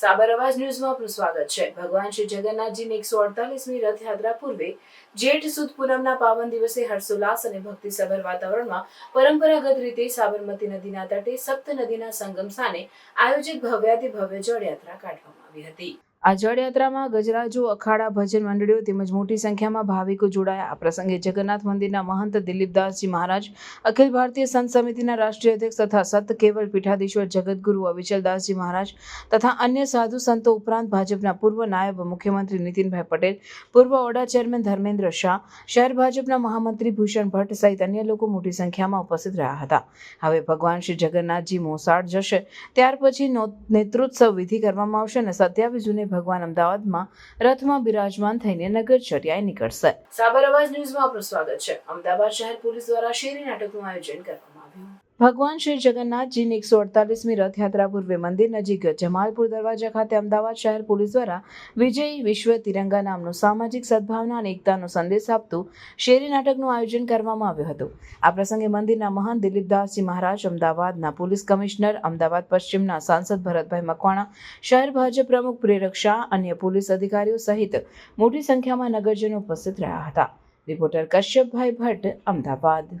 સાબર અવાજ ન્યૂઝમાં આપનું સ્વાગત છે. ભગવાન શ્રી જગન્નાથજીની એકસો અડતાલીસમી રથયાત્રા પૂર્વે જેઠ સુદ પૂનમના પાવન દિવસે હર્ષોલ્લાસ અને ભક્તિસભર વાતાવરણમાં પરંપરાગત રીતે સાબરમતી નદીના તટે સપ્ત નદીના સંગમ સ્થાને આયોજિત ભવ્યાતિ ભવ્ય જળયાત્રા કાઢવામાં આવી હતી. આ જળયાત્રામાં ગજરાજો અખાડા ભજન મંડળીઓ તેમજ મોટી સંખ્યામાં ભાવિકો જોડાયા. આ પ્રસંગે જગન્નાથ મંદિરના મહંત દિલીપદાસજી મહારાજ, અખિલ ભારતીય સંત સમિતિના રાષ્ટ્રીય અધ્યક્ષ તથા સત કેવલ પીઠાધીશ્વર જગદગુરુ અવિચલદાસજી મહારાજ તથા અન્ય સાધુ સંતો ઉપરાંત ભાજપના પૂર્વ નાયબ મુખ્યમંત્રી નીતિનભાઈ પટેલ, પૂર્વ ઓડા ચેરમેન ધર્મેન્દ્ર શાહ, શહેર ભાજપના મહામંત્રી ભૂષણ ભટ્ટ સહિત અન્ય લોકો મોટી સંખ્યામાં ઉપસ્થિત રહ્યા હતા. હવે ભગવાન શ્રી જગન્નાથજી મોસાળ જશે, ત્યાર પછી નેત્રોત્સવ વિધિ કરવામાં આવશે અને સત્યાવીસ જૂને ભગવાન અમદાવાદમાં રથમાં બિરાજમાન થઈને નગર ચર્યાએ નીકળશે. સાબર અવાજ ન્યૂઝમાં આપનું સ્વાગત છે. અમદાવાદ શહેર પોલીસ દ્વારા શેરી નાટકનું આયોજન કરવામાં આવ્યું. ભગવાન શ્રી જગન્નાથજીની એકસો અડતાલીસમી રથયાત્રા પૂર્વે મંદિર નજીક જમાલપુર દરવાજા ખાતે અમદાવાદ શહેર પોલીસ દ્વારા વિજયી વિશ્વ તિરંગા નામનું સામાજિક સદભાવના અને એકતાનો સંદેશ આપતું શેરી નાટકનું આયોજન કરવામાં આવ્યું હતું. આ પ્રસંગે મંદિરના મહાન દિલીપદાસજી મહારાજ, અમદાવાદના પોલીસ કમિશનર, અમદાવાદ પશ્ચિમના સાંસદ ભરતભાઈ મકવાણા, શહેર ભાજપ પ્રમુખ પ્રેરક શાહ, અન્ય પોલીસ અધિકારીઓ સહિત મોટી સંખ્યામાં નગરજનો ઉપસ્થિત રહ્યા હતા. રિપોર્ટર કશ્યપભાઈ ભટ્ટ, અમદાવાદ.